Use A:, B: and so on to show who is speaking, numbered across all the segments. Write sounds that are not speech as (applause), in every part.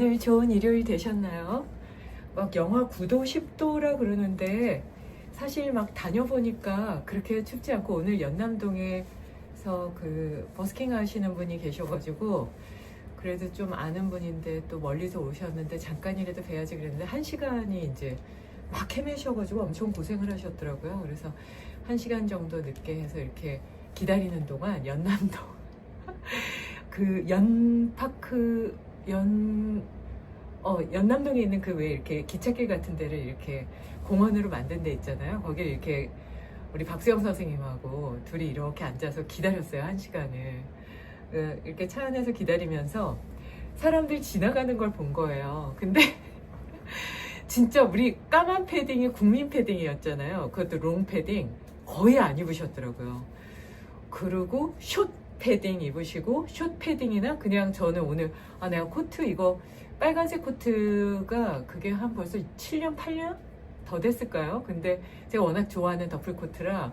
A: 오늘 좋은 일요일 되셨나요? 막 영하 9도, 10도라 그러는데 사실 막 다녀보니까 그렇게 춥지 않고 오늘 연남동에서 그 버스킹 하시는 분이 계셔가지고 그래도 좀 아는 분인데 또 멀리서 오셨는데 잠깐이라도 뵈야지 그랬는데 한 시간이 이제 막 헤매셔가지고 엄청 고생을 하셨더라고요. 그래서 한 시간 정도 늦게 해서 이렇게 기다리는 동안 연남동 (laughs) 그 연파크 연, 어, 연남동에 있는 그 왜 이렇게 기찻길 같은 데를 이렇게 공원으로 만든 데 있잖아요. 거기에 이렇게 우리 박수영 선생님하고 둘이 이렇게 앉아서 기다렸어요. 한 시간을. 그 이렇게 차 안에서 기다리면서 사람들이 지나가는 걸 본 거예요. 근데 (laughs) 진짜 우리 까만 패딩이 국민 패딩이었잖아요. 그것도 롱 패딩 거의 안 입으셨더라고요. 그리고 숏 패딩 입으시고 숏 패딩이나 그냥 저는 오늘 아 내가 코트 이거 빨간색 코트가 그게 한 벌써 7년 8년 더 됐을까요? 근데 제가 워낙 좋아하는 더플 코트라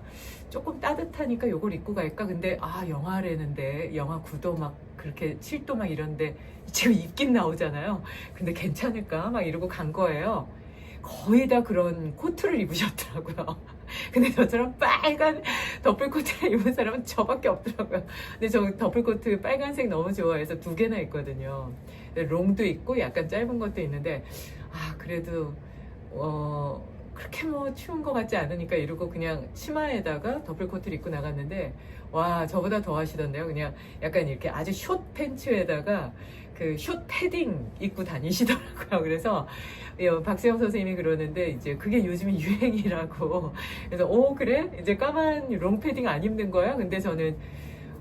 A: 조금 따뜻하니까 이걸 입고 갈까? 근데 아 영하라는데 영화 9도 막 그렇게 7도 막 이런데 지금 입긴 나오잖아요. 근데 괜찮을까? 막 이러고 간 거예요. 거의 다 그런 코트를 입으셨더라고요. (laughs) 근데 저처럼 빨간 덮을 코트를 입은 사람은 저밖에 없더라고요. 근데 저덮을 코트 빨간색 너무 좋아해서 두 개나 있거든요. 롱도 있고 약간 짧은 것도 있는데 아 그래도 어 그렇게 뭐 추운 것 같지 않으니까 이러고 그냥 치마에다가 더블 코트를 입고 나갔는데 와 저보다 더 하시던데요. 그냥 약간 이렇게 아주 숏 팬츠에다가 그 숏 패딩 입고 다니시더라고요. 그래서 예, 박세영 선생님이 그러는데 이제 그게 요즘 유행이라고 그래서 오 어, 그래 이제 까만 롱 패딩 안 입는 거야? 근데 저는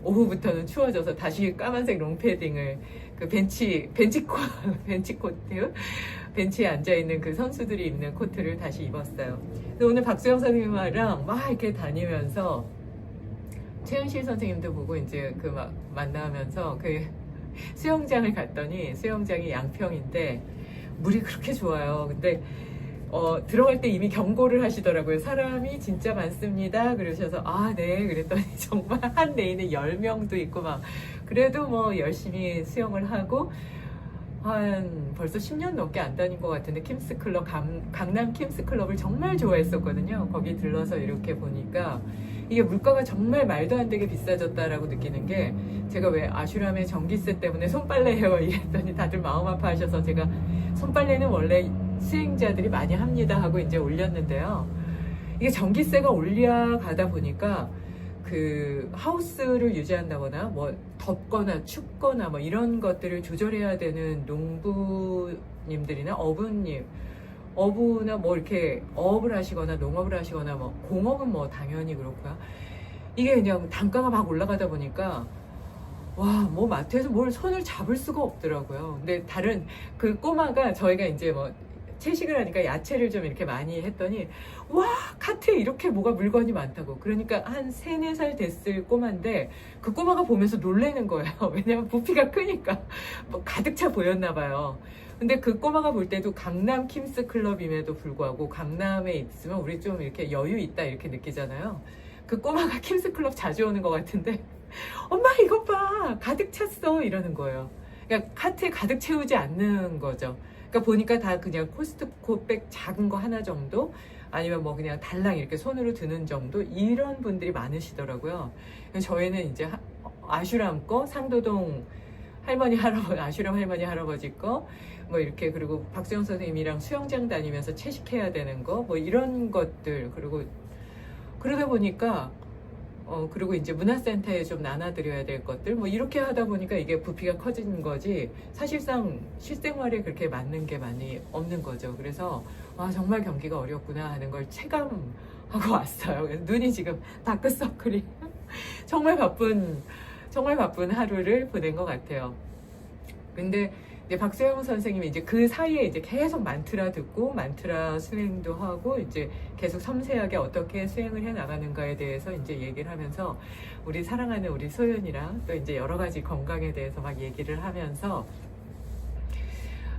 A: 오후부터는 추워져서 다시 까만색 롱패딩을 그 벤치 벤치코 (laughs) 벤치코트 벤치에 앉아 있는 그 선수들이 입는 코트를 다시 입었어요. 그래서 오늘 박수영 선생님이랑 막 이렇게 다니면서 최은실 선생님도 보고 이제 그 막 만나면서 그 (laughs) 수영장을 갔더니 수영장이 양평인데 물이 그렇게 좋아요. 근데 어, 들어갈 때 이미 경고를 하시더라고요. 사람이 진짜 많습니다. 그러셔서, 아, 네. 그랬더니 (laughs) 정말 한 레인에 10명도 있고 막, 그래도 뭐 열심히 수영을 하고, 한 벌써 10년 넘게 안 다닌 것 같은데 킴스 클럽 강, 강남 킴스 클럽을 정말 좋아했었거든요. 거기 들러서 이렇게 보니까 이게 물가가 정말 말도 안 되게 비싸졌다라고 느끼는 게 제가 왜 아슈람의 전기세 때문에 손빨래 해요 (laughs) 이랬더니 다들 마음 아파하셔서 제가 손빨래는 원래 수행자들이 많이 합니다 하고 이제 올렸는데요. 이게 전기세가 올려가다 보니까 그 하우스를 유지한다거나 뭐 덥거나 춥거나 뭐 이런 것들을 조절해야 되는 농부님들이나 어부님 어부나 뭐 이렇게 어업을 하시거나 농업을 하시거나 뭐 공업은 뭐 당연히 그렇고요. 이게 그냥 단가가 막 올라가다 보니까 와, 뭐 마트에서 뭘 손을 잡을 수가 없더라고요. 근데 다른 그 꼬마가 저희가 이제 뭐 채식을 하니까 야채를 좀 이렇게 많이 했더니 와 카트에 이렇게 뭐가 물건이 많다고 그러니까 한 3, 4살 됐을 꼬마인데 그 꼬마가 보면서 놀래는 거예요 (laughs) 왜냐면 부피가 크니까 뭐 가득 차 보였나 봐요 근데 그 꼬마가 볼 때도 강남 킴스 클럽임에도 불구하고 강남에 있으면 우리 좀 이렇게 여유 있다 이렇게 느끼잖아요 그 꼬마가 (laughs) 킴스 클럽 자주 오는 것 같은데 (laughs) 엄마 이것 봐 가득 찼어 이러는 거예요 그러니까 카트에 가득 채우지 않는 거죠 그러니까 보니까 다 그냥 코스트코 백 작은 거 하나 정도 아니면 뭐 그냥 달랑 이렇게 손으로 드는 정도 이런 분들이 많으시더라고요. 저희는 이제 아슈람 거 상도동 할머니 할아버지 아슈람 할머니 할아버지 거 뭐 이렇게 그리고 박수영 선생님이랑 수영장 다니면서 채식해야 되는 거 뭐 이런 것들 그리고 그러다 보니까 어, 그리고 이제 문화센터에 좀 나눠드려야 될 것들, 뭐 이렇게 하다 보니까 이게 부피가 커진 거지, 사실상 실생활에 그렇게 맞는 게 많이 없는 거죠. 그래서, 아, 정말 경기가 어렵구나 하는 걸 체감하고 (laughs) 왔어요. 그래서 눈이 지금 다크서클이 (laughs) 정말 바쁜, 정말 바쁜 하루를 보낸 것 같아요. 근데 근데 박세영 선생님이 이제 그 사이에 이제 계속 만트라 듣고 만트라 수행도 하고 이제 계속 섬세하게 어떻게 수행을 해 나가는가에 대해서 이제 얘기를 하면서 우리 사랑하는 우리 소연이랑 또 이제 여러 가지 건강에 대해서 막 얘기를 하면서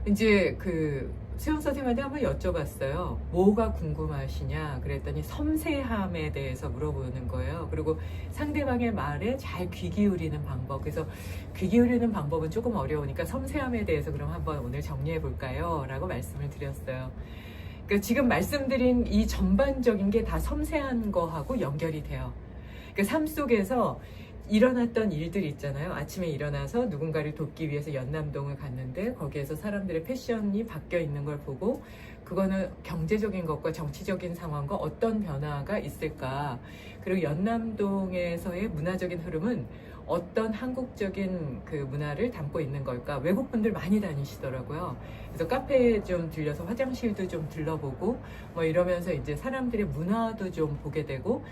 A: 이제 그 수영 선생님한테 한번 여쭤봤어요. 뭐가 궁금하시냐? 그랬더니 섬세함에 대해서 물어보는 거예요. 그리고 상대방의 말에 잘 귀 기울이는 방법. 그래서 귀 기울이는 방법은 조금 어려우니까 섬세함에 대해서 그럼 한번 오늘 정리해 볼까요? 라고 말씀을 드렸어요. 그러니까 지금 말씀드린 이 전반적인 게 다 섬세한 거하고 연결이 돼요. 그러니까 삶 속에서 일어났던 일들 있잖아요. 아침에 일어나서 누군가를 돕기 위해서 연남동을 갔는데 거기에서 사람들의 패션이 바뀌어 있는 걸 보고 그거는 경제적인 것과 정치적인 상황과 어떤 변화가 있을까. 그리고 연남동에서의 문화적인 흐름은 어떤 한국적인 그 문화를 담고 있는 걸까? 외국 분들 많이 다니시더라고요. 그래서 카페에 좀 들려서 화장실도 좀 들러보고 뭐 이러면서 이제 사람들의 문화도 좀 보게 되고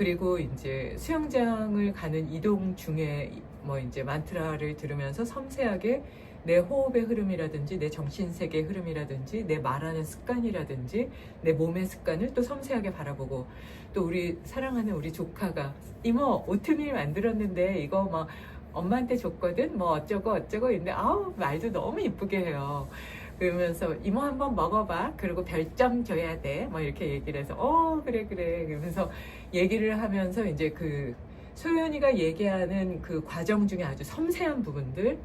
A: 그리고 이제 수영장을 가는 이동 중에 뭐 이제 만트라를 들으면서 섬세하게 내 호흡의 흐름이라든지 내 정신세계의 흐름이라든지 내 말하는 습관이라든지 내 몸의 습관을 또 섬세하게 바라보고 또 우리 사랑하는 우리 조카가 이모 오트밀 만들었는데 이거 막 엄마한테 줬거든 뭐 어쩌고 어쩌고 는데 아우 말도 너무 이쁘게 해요 그러면서 이모 한번 먹어봐 그리고 별점 줘야 돼 뭐 이렇게 얘기를 해서 어 그래 그래 그러면서 얘기를 하면서 이제 그 소연이가 얘기하는 그 과정 중에 아주 섬세한 부분들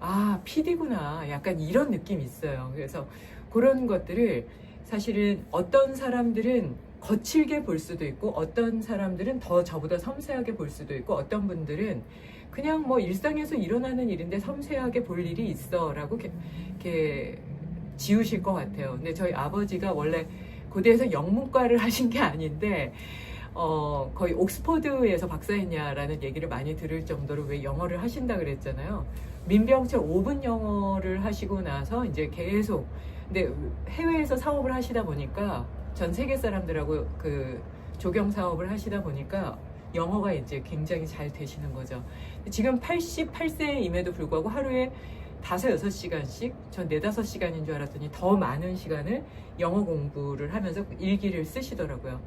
A: 아 PD구나 약간 이런 느낌이 있어요. 그래서 그런 것들을 사실은 어떤 사람들은 거칠게 볼 수도 있고 어떤 사람들은 더 저보다 섬세하게 볼 수도 있고 어떤 분들은 그냥 뭐 일상에서 일어나는 일인데 섬세하게 볼 일이 있어라고 이렇게 지우실 것 같아요. 근데 저희 아버지가 원래 고대에서 영문과를 (laughs) 하신 게 아닌데 어, 거의 옥스퍼드에서 박사했냐라는 얘기를 많이 들을 정도로 왜 영어를 하신다 그랬잖아요. 민병철 5분 영어를 하시고 나서 이제 계속 근데 해외에서 사업을 하시다 보니까 전 세계 사람들하고 그 조경 사업을 하시다 보니까 영어가 이제 굉장히 잘 되시는 거죠. 지금 88세임에도 불구하고 하루에 5, 6 시간씩전 4, 5 시간인줄 알았더니 더 많은 시간을 영어 공부를 하면서 일기를 쓰시더라고요.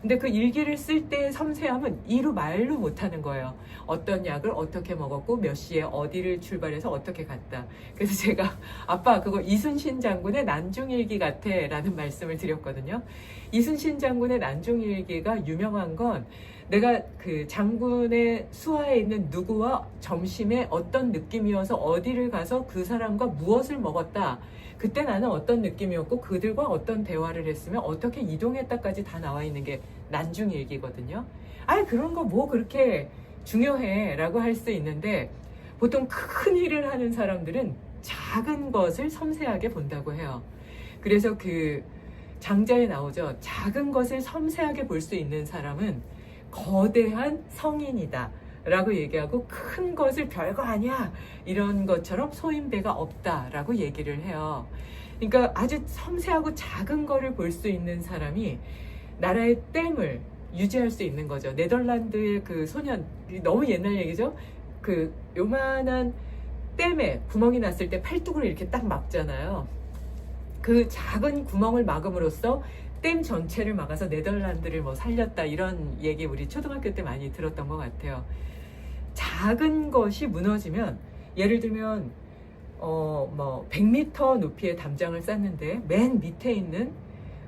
A: 근데 그 일기를 쓸 때의 섬세함은 이루 말로 못하는 거예요. 어떤 약을 어떻게 먹었고 몇 시에 어디를 출발해서 어떻게 갔다. 그래서 제가 (laughs) 아빠 그거 이순신 장군의 난중일기 같아 라는 말씀을 드렸거든요. 이순신 장군의 난중일기가 유명한 건 내가 그 장군의 수하에 있는 누구와 점심에 어떤 느낌이어서 어디를 가서 그 사람과 무엇을 먹었다. 그때 나는 어떤 느낌이었고 그들과 어떤 대화를 했으면 어떻게 이동했다까지 다 나와 있는 게 난중일기거든요. 아 그런 거 뭐 그렇게 중요해 라고 할 수 있는데 보통 큰 일을 하는 사람들은 작은 것을 섬세하게 본다고 해요. 그래서 그 장자에 나오죠. 작은 것을 섬세하게 볼 수 있는 사람은 거대한 성인이다. 라고 얘기하고 큰 것을 별거 아니야. 이런 것처럼 소인배가 없다. 라고 얘기를 해요. 그러니까 아주 섬세하고 작은 거를 볼 수 있는 사람이 나라의 댐을 유지할 수 있는 거죠. 네덜란드의 그 소년, 너무 옛날 얘기죠? 그 요만한 댐에 구멍이 났을 때 팔뚝을 이렇게 딱 막잖아요. 그 작은 구멍을 막음으로써 댐 전체를 막아서 네덜란드를 뭐 살렸다 이런 얘기 우리 초등학교 때 많이 들었던 것 같아요. 작은 것이 무너지면 예를 들면 어 뭐 100m 높이의 담장을 쌓는데 맨 밑에 있는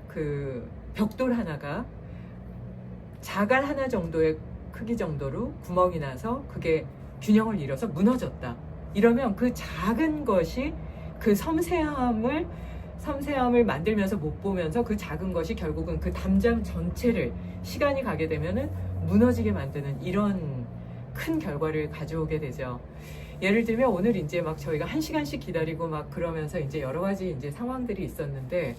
A: 그 벽돌 하나가 자갈 하나 정도의 크기 정도로 구멍이 나서 그게 균형을 잃어서 무너졌다. 이러면 그 작은 것이 그 섬세함을 섬세함을 만들면서 못 보면서 그 작은 것이 결국은 그 담장 전체를 시간이 가게 되면은 무너지게 만드는 이런 큰 결과를 가져오게 되죠. 예를 들면 오늘 이제 막 저희가 한 시간씩 기다리고 막 그러면서 이제 여러 가지 이제 상황들이 있었는데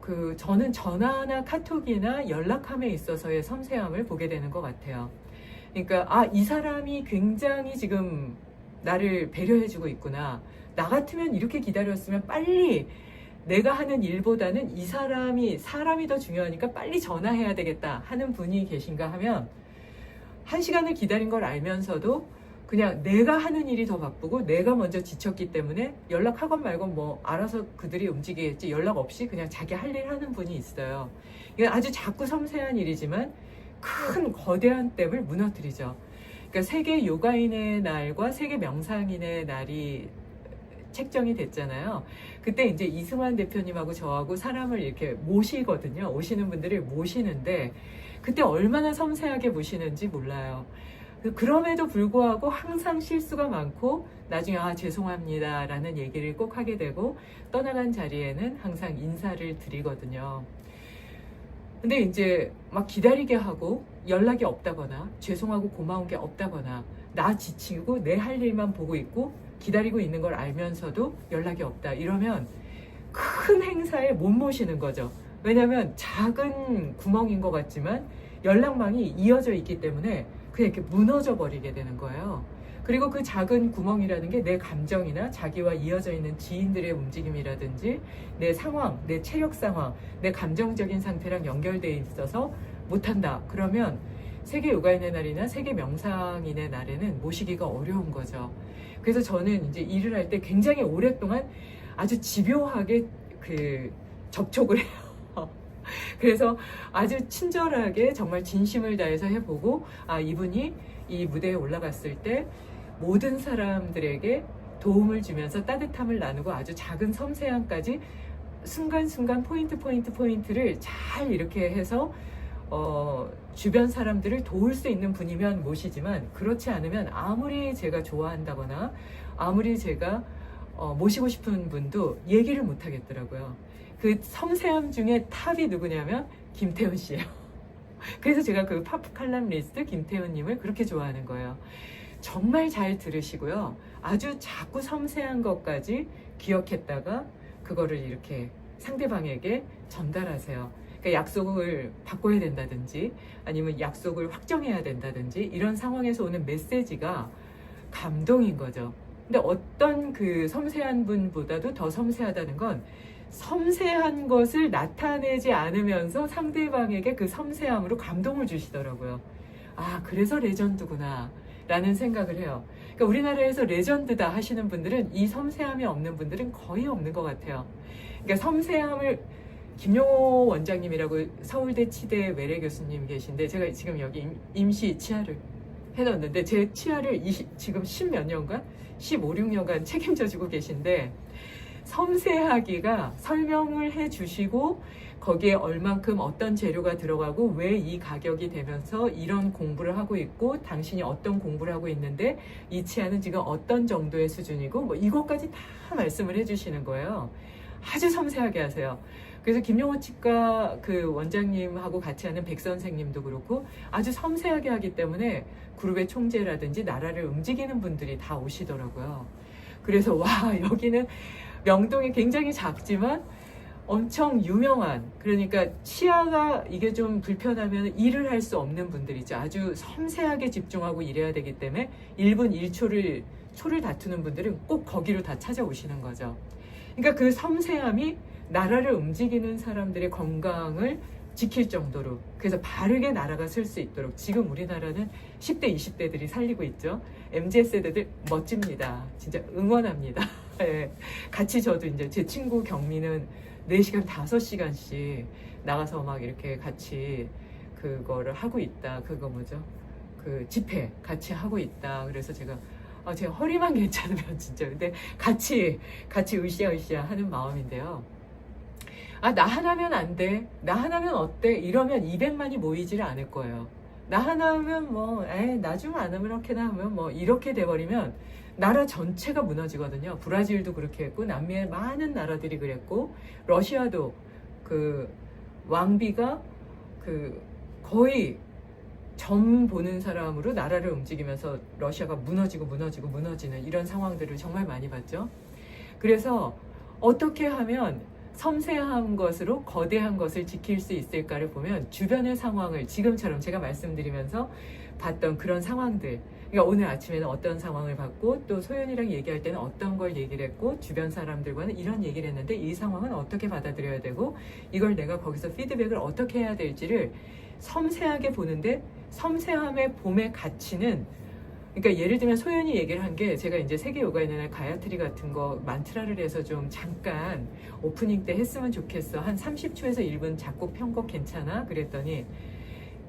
A: 그 저는 전화나 카톡이나 연락함에 있어서의 섬세함을 보게 되는 것 같아요. 그러니까 아 이 사람이 굉장히 지금 나를 배려해주고 있구나. 나 같으면 이렇게 기다렸으면 빨리 내가 하는 일보다는 이 사람이 사람이 더 중요하니까 빨리 전화해야 되겠다 하는 분이 계신가 하면 한 시간을 기다린 걸 알면서도 그냥 내가 하는 일이 더 바쁘고 내가 먼저 지쳤기 때문에 연락하건 말건 뭐 알아서 그들이 움직이겠지 연락 없이 그냥 자기 할 일 하는 분이 있어요. 이건 아주 자꾸 섬세한 일이지만 큰 거대한 댐을 무너뜨리죠. 그러니까 세계 요가인의 날과 세계 명상인의 날이 책정이 됐잖아요. 그때 이제 이승환 대표님하고 저하고 사람을 이렇게 모시거든요. 오시는 분들을 모시는데 그때 얼마나 섬세하게 모시는지 몰라요. 그, 그럼에도 불구하고 항상 실수가 많고 나중에 아 죄송합니다 라는 얘기를 꼭 하게 되고 떠나간 자리에는 항상 인사를 드리거든요. 근데 이제 막 기다리게 하고 연락이 없다거나 죄송하고 고마운 게 없다거나 나 지치고 내 할 일만 보고 있고 기다리고 있는 걸 알면서도 연락이 없다 이러면 큰 행사에 못 모시는 거죠. 왜냐하면 작은 구멍인 것 같지만 연락망이 이어져 있기 때문에 그냥 이렇게 무너져 버리게 되는 거예요. 그리고 그 작은 구멍이라는 게 내 감정이나 자기와 이어져 있는 지인들의 움직임이라든지 내 상황, 내 체력 상황, 내 감정적인 상태랑 연결되어 있어서 못한다. 그러면 세계 요가인의 날이나 세계 명상인의 날에는 모시기가 어려운 거죠. 그래서 저는 이제 일을 할 때 굉장히 오랫동안 아주 집요하게 그 접촉을 해요. (laughs) 그래서 아주 친절하게 정말 진심을 다해서 해보고 아 이분이 이 무대에 올라갔을 때 모든 사람들에게 도움을 주면서 따뜻함을 나누고 아주 작은 섬세함까지 순간순간 포인트 포인트 포인트를 잘 이렇게 해서 어, 주변 사람들을 도울 수 있는 분이면 모시지만 그렇지 않으면 아무리 제가 좋아한다거나 아무리 제가 어, 모시고 싶은 분도 얘기를 못 하겠더라고요. 그 섬세함 중에 탑이 누구냐면 김태훈 씨예요. (laughs) 그래서 제가 그 파프 칼럼리스트 김태훈 님을 그렇게 좋아하는 거예요. 정말 잘 들으시고요. 아주 자꾸 섬세한 것까지 기억했다가 그거를 이렇게 상대방에게 전달하세요. 그 약속을 바꿔야 된다든지 아니면 약속을 확정해야 된다든지 이런 상황에서 오는 메시지가 감동인 거죠. 근데 어떤 그 섬세한 분보다도 더 섬세하다는 건 섬세한 것을 나타내지 않으면서 상대방에게 그 섬세함으로 감동을 주시더라고요. 아, 그래서 레전드구나. 라는 생각을 해요. 그러니까 우리나라에서 레전드다 하시는 분들은 이 섬세함이 없는 분들은 거의 없는 것 같아요. 그러니까 섬세함을 김용호 원장님이라고 서울대 치대 외래 교수님 계신데 제가 지금 여기 임시 치아를 해놨는데 제 치아를 20, 지금 10몇 년간 15, 6년간 책임져주고 계신데 섬세하기가 설명을 해주시고 거기에 얼만큼 어떤 재료가 들어가고 왜 이 가격이 되면서 이런 공부를 하고 있고 당신이 어떤 공부를 하고 있는데 이 치아는 지금 어떤 정도의 수준이고 뭐 이것까지 다 말씀을 해주시는 거예요. 아주 섬세하게 하세요. 그래서 김영호 치과 그 원장님하고 같이 하는 백 선생님도 그렇고 아주 섬세하게 하기 때문에 그룹의 총재라든지 나라를 움직이는 분들이 다 오시더라고요. 그래서 와 (laughs) 여기는 명동이 굉장히 작지만 엄청 유명한 그러니까 시야가 이게 좀 불편하면 일을 할 수 없는 분들이죠. 아주 섬세하게 집중하고 일해야 되기 때문에 1분 1초를 초를 다투는 분들은 꼭 거기로 다 찾아오시는 거죠. 그러니까 그 섬세함이 나라를 움직이는 사람들의 건강을 지킬 정도로 그래서 바르게 나라가 쓸 수 있도록 지금 우리나라는 10대, 20대들이 살리고 있죠. MZ 세대들 멋집니다. 진짜 응원합니다. (laughs) 예. 같이 저도 이제 제 친구 경리는 4시간, 5시간씩 나가서 막 이렇게 같이 그거를 하고 있다. 그거 뭐죠? 그 집회 같이 하고 있다. 그래서 제가 아, 제 허리만 (laughs) 괜찮으면 진짜. 근데 같이, 같이 으쌰으쌰 하는 마음인데요. 아, 나 하나면 안 돼. 나 하나면 어때? 이러면 200만이 모이질 않을 거예요. 나 하나면 뭐, 에이, 나좀 하면 이렇게나 하면 뭐, 이렇게 돼버리면 나라 전체가 무너지거든요. 브라질도 그렇게 했고, 남미의 많은 나라들이 그랬고, 러시아도 그 왕비가 그 거의 점 보는 사람으로 나라를 움직이면서 러시아가 무너지고 무너지고 무너지는 이런 상황들을 정말 많이 봤죠. 그래서 어떻게 하면 섬세한 것으로 거대한 것을 지킬 수 있을까를 보면 주변의 상황을 지금처럼 제가 말씀드리면서 봤던 그런 상황들 그러니까 오늘 아침에는 어떤 상황을 봤고 또 소연이랑 얘기할 때는 어떤 걸 얘기를 했고 주변 사람들과는 이런 얘기를 했는데 이 상황은 어떻게 받아들여야 되고 이걸 내가 거기서 피드백을 어떻게 해야 될지를 섬세하게 보는데 섬세함의 봄의 가치는 그러니까 예를 들면 소연이 얘기를 한 게 제가 이제 세계 요가의 날 가야트리 같은 거 만트라를 해서 좀 잠깐 오프닝 때 했으면 좋겠어. 한 30초에서 1분 작곡 편곡 괜찮아? 그랬더니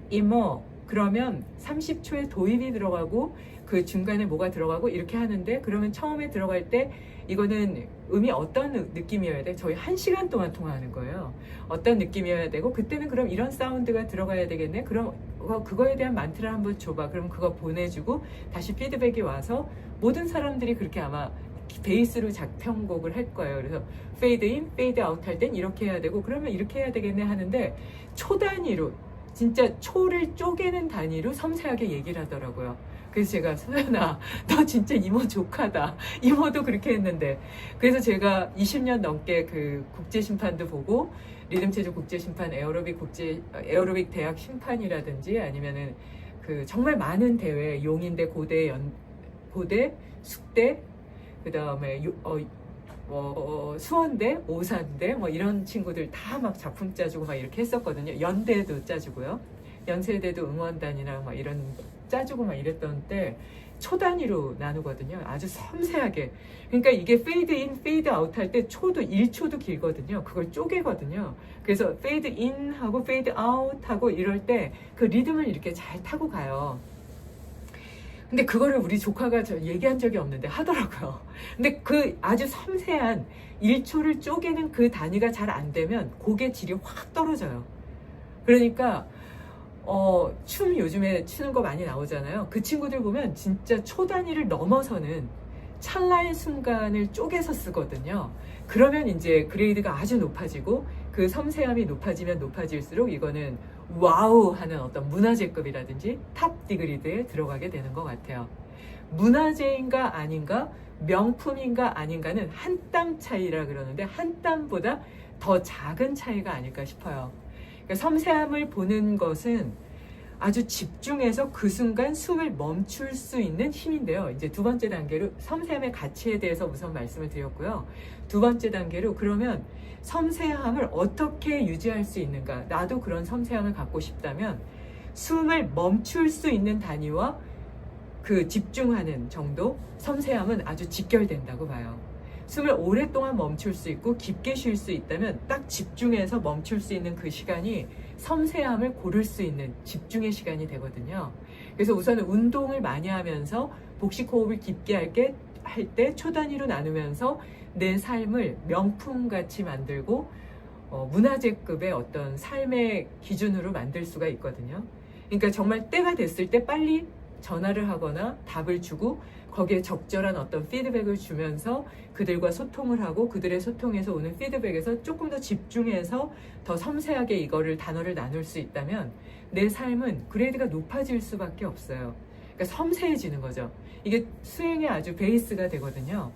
A: 이모 그러면 30초에 도입이 들어가고 그 중간에 뭐가 들어가고 이렇게 하는데 그러면 처음에 들어갈 때 이거는 음이 어떤 느낌이어야 돼? 저희 한 시간 동안 통화하는 거예요. 어떤 느낌이어야 되고 그때는 그럼 이런 사운드가 들어가야 되겠네. 그럼 그거에 대한 만트를 한번 줘봐. 그럼 그거 보내주고 다시 피드백이 와서 모든 사람들이 그렇게 아마 베이스로 작편곡을 할 거예요. 그래서 페이드 인, 페이드 아웃 할 땐 이렇게 해야 되고 그러면 이렇게 해야 되겠네 하는데 초단위로 진짜 초를 쪼개는 단위로 섬세하게 얘기를 하더라고요. 그래서 제가 소연아, 너 진짜 이모 조카다. (laughs) 이모도 그렇게 했는데. 그래서 제가 20년 넘게 그 국제 심판도 보고 리듬 체조 국제 심판, 에어로빅 국제 에어로빅 대학 심판이라든지 아니면은 그 정말 많은 대회 용인대 고대 연 고대 숙대 그다음에 어, 뭐 수원대, 오산대 뭐 이런 친구들 다 막 작품 짜주고 막 이렇게 했었거든요. 연대도 짜주고요. 연세대도 응원단이나 막 이런 짜주고 막 이랬던 때 초단위로 나누거든요. 아주 섬세하게. 그러니까 이게 페이드 인, 페이드 아웃 할 때 초도 1초도 길거든요. 그걸 쪼개거든요. 그래서 페이드 인 하고 페이드 아웃 하고 이럴 때 그 리듬을 이렇게 잘 타고 가요. 근데 그거를 우리 조카가 저 얘기한 적이 없는데 하더라고요. 근데 그 아주 섬세한 1초를 쪼개는 그 단위가 잘 안 되면 곡의 질이 확 떨어져요. 그러니까 어, 춤 요즘에 추는 거 많이 나오잖아요. 그 친구들 보면 진짜 초 단위를 넘어서는 찰나의 순간을 쪼개서 쓰거든요. 그러면 이제 그레이드가 아주 높아지고 그 섬세함이 높아지면 높아질수록 이거는 와우 하는 어떤 문화재급이라든지 탑 디그리드에 들어가게 되는 것 같아요. 문화재인가 아닌가, 명품인가 아닌가는 한 땀 차이라 그러는데 한 땀보다 더 작은 차이가 아닐까 싶어요. 그러니까 섬세함을 보는 것은 아주 집중해서 그 순간 숨을 멈출 수 있는 힘인데요. 이제 두 번째 단계로 섬세함의 가치에 대해서 우선 말씀을 드렸고요. 두 번째 단계로 그러면 섬세함을 어떻게 유지할 수 있는가? 나도 그런 섬세함을 갖고 싶다면 숨을 멈출 수 있는 단위와 그 집중하는 정도 섬세함은 아주 직결된다고 봐요. 숨을 오랫동안 멈출 수 있고 깊게 쉴 수 있다면 딱 집중해서 멈출 수 있는 그 시간이 섬세함을 고를 수 있는 집중의 시간이 되거든요. 그래서 우선 은 운동을 많이 하면서 복식 호흡을 깊게 할게 할 때 초단위로 나누면서 내 삶을 명품같이 만들고 어, 문화재급의 어떤 삶의 기준으로 만들 수가 있거든요. 그러니까 정말 때가 됐을 때 빨리 전화를 하거나 답을 주고 거기에 적절한 어떤 피드백을 주면서 그들과 소통을 하고 그들의 소통에서 오는 피드백에서 조금 더 집중해서 더 섬세하게 이거를 단어를 나눌 수 있다면 내 삶은 그레이드가 높아질 수밖에 없어요. 그러니까 섬세해지는 거죠. 이게 수행의 아주 베이스가 되거든요.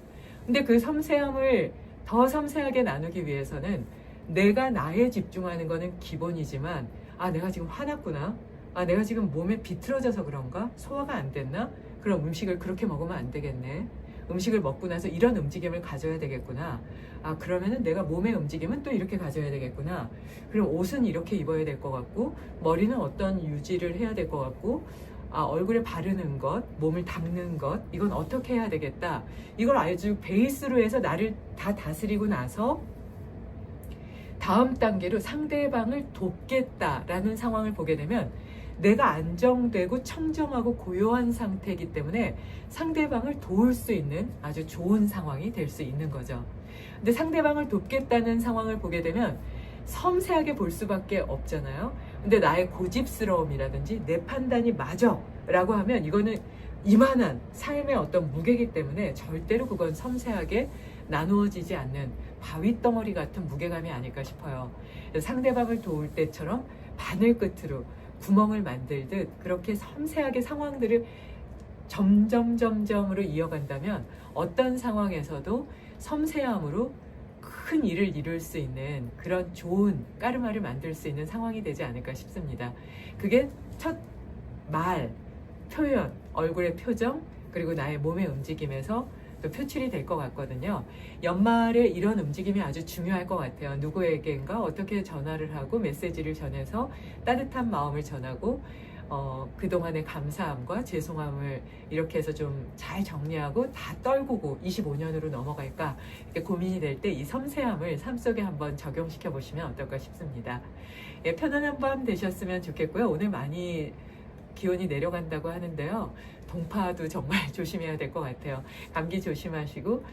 A: 근데 그 섬세함을 더 섬세하게 나누기 위해서는 내가 나에 집중하는 거는 기본이지만 아 내가 지금 화났구나 아, 내가 지금 몸에 비틀어져서 그런가? 소화가 안 됐나? 그럼 음식을 그렇게 먹으면 안 되겠네. 음식을 먹고 나서 이런 움직임을 가져야 되겠구나. 아, 그러면은 내가 몸의 움직임은 또 이렇게 가져야 되겠구나. 그럼 옷은 이렇게 입어야 될 것 같고, 머리는 어떤 유지를 해야 될 것 같고, 아, 얼굴에 바르는 것, 몸을 닦는 것, 이건 어떻게 해야 되겠다. 이걸 아주 베이스로 해서 나를 다 다스리고 나서 다음 단계로 상대방을 돕겠다라는 상황을 보게 되면 내가 안정되고 청정하고 고요한 상태이기 때문에 상대방을 도울 수 있는 아주 좋은 상황이 될 수 있는 거죠. 근데 상대방을 돕겠다는 상황을 보게 되면 섬세하게 볼 수밖에 없잖아요. 근데 나의 고집스러움이라든지 내 판단이 맞아 라고 하면 이거는 이만한 삶의 어떤 무게이기 때문에 절대로 그건 섬세하게 나누어지지 않는 바윗덩어리 같은 무게감이 아닐까 싶어요. 상대방을 도울 때처럼 바늘 끝으로 구멍을 만들듯 그렇게 섬세하게 상황들을 점점 점점으로 이어간다면 어떤 상황에서도 섬세함으로 큰 일을 이룰 수 있는 그런 좋은 까르마를 만들 수 있는 상황이 되지 않을까 싶습니다. 그게 첫 말, 표현, 얼굴의 표정, 그리고 나의 몸의 움직임에서 또 그 표출이 될 것 같거든요. 연말에 이런 움직임이 아주 중요할 것 같아요. 누구에게인가 어떻게 전화를 하고 메시지를 전해서 따뜻한 마음을 전하고 어, 그동안의 감사함과 죄송함을 이렇게 해서 좀 잘 정리하고 다 떨구고 25년으로 넘어갈까 고민이 될 때 이 섬세함을 삶 속에 한번 적용시켜 보시면 어떨까 싶습니다. 예, 편안한 밤 되셨으면 좋겠고요. 오늘 많이 기온이 내려간다고 하는데요. 동파도 정말 (laughs) 조심해야 될 것 같아요. 감기 조심하시고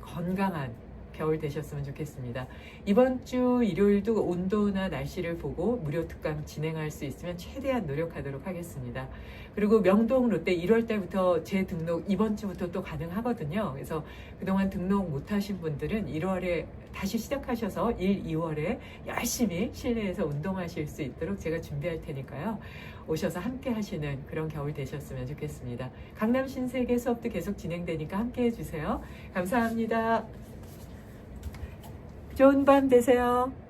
A: 건강한 겨울 되셨으면 좋겠습니다. 이번 주 일요일도 온도나 날씨를 보고 무료 특강 진행할 수 있으면 최대한 노력하도록 하겠습니다. 그리고 명동 롯데 1월 달부터 재등록 이번 주부터 또 가능하거든요. 그래서 그동안 등록 못하신 분들은 1월에 다시 시작하셔서 1, 2월에 열심히 실내에서 운동하실 수 있도록 제가 준비할 테니까요. 오셔서 함께 하시는 그런 겨울 되셨으면 좋겠습니다. 강남 신세계 수업도 계속 진행되니까 함께 해주세요. 감사합니다. 좋은 밤 되세요.